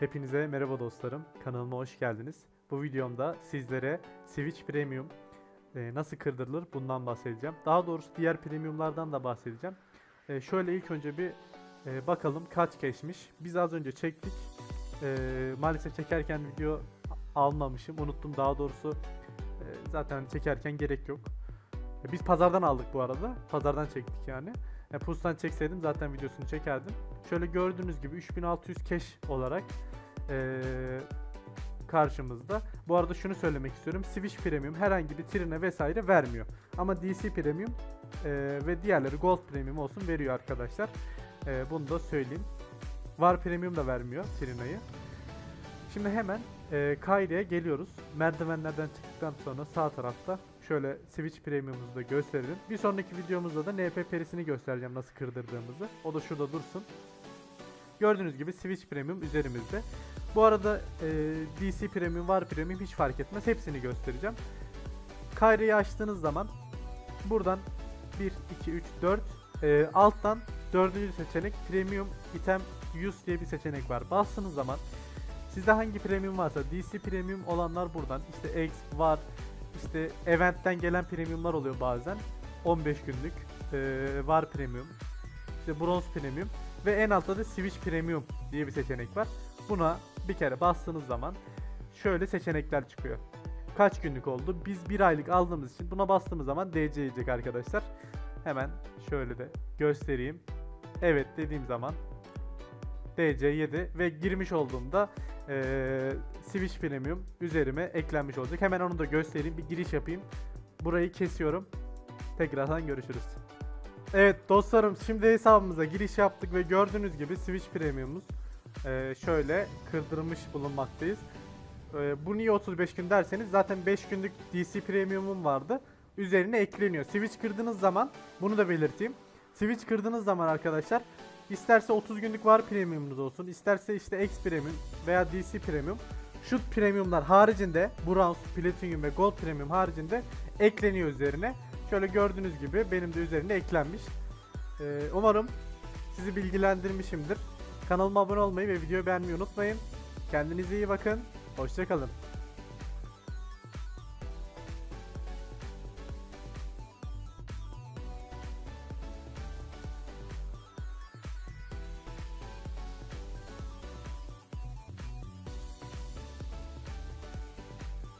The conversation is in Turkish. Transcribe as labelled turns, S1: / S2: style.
S1: Hepinize merhaba dostlarım. Kanalıma hoş geldiniz. Bu videomda sizlere Switch Premium e, nasıl kırdırılır bundan bahsedeceğim. Daha doğrusu diğer premiumlardan da bahsedeceğim. E, şöyle ilk önce bir e, bakalım kaç geçmiş. Biz az önce çektik. Maalesef çekerken video almamışım. Unuttum daha doğrusu. Zaten çekerken gerek yok. Biz pazardan aldık bu arada. Pazardan çektik yani. E, Pus'tan çekseydim zaten videosunu çekerdim. Şöyle gördüğünüz gibi 3600 cash olarak eee, karşımızda. Bu arada şunu söylemek istiyorum. Switch Premium herhangi bir trine vesaire vermiyor. Ama DC Premium eee, ve diğerleri Gold Premium olsun veriyor arkadaşlar. Eee, bunu da söyleyeyim. Var Premium da vermiyor Trina'yı. Şimdi hemen eee Kayri'ye geliyoruz. Merdivenlerden çıktıktan sonra sağ tarafta şöyle Switch Premium'umuzu da gösterelim. Bir sonraki videomuzda da NP perisini göstereceğim nasıl kırdırdığımızı. O da şurada dursun. Gördüğünüz gibi Switch Premium üzerimizde. Bu arada eee, DC Premium, var Premium hiç fark etmez. Hepsini göstereceğim. Kayri'yi açtığınız zaman buradan 1, 2, 3, 4 eee, alttan dördüncü seçenek Premium Item Use diye bir seçenek var. Bastığınız zaman sizde hangi premium varsa DC Premium olanlar buradan işte X var işte eventten gelen premiumlar oluyor bazen 15 günlük eee, var premium işte bronz premium ve en altta da Switch Premium diye bir seçenek var. Buna bir kere bastığınız zaman şöyle seçenekler çıkıyor. Kaç günlük oldu? Biz bir aylık aldığımız için buna bastığımız zaman DC yiyecek arkadaşlar. Hemen şöyle de göstereyim. Evet dediğim zaman DC7 ve girmiş olduğumda eee Switch Premium üzerime eklenmiş olacak. Hemen onu da göstereyim. Bir giriş yapayım. Burayı kesiyorum. Tekrardan görüşürüz. Evet dostlarım şimdi hesabımıza giriş yaptık ve gördüğünüz gibi Switch Premium'umuz eee, şöyle kırdırmış bulunmaktayız. Eee, bu niye 35 gün derseniz zaten 5 günlük DC Premium'um vardı. Üzerine ekleniyor. Switch kırdığınız zaman bunu da belirteyim. Switch kırdığınız zaman arkadaşlar isterse 30 günlük var premiumunuz olsun, isterse işte X Premium veya DC Premium şu premiumlar haricinde Bronze, Platinum ve Gold Premium haricinde ekleniyor üzerine. Şöyle gördüğünüz gibi benim de üzerine eklenmiş. Ee, umarım sizi bilgilendirmişimdir. Kanalıma abone olmayı ve videoyu beğenmeyi unutmayın. Kendinize iyi bakın. Hoşçakalın.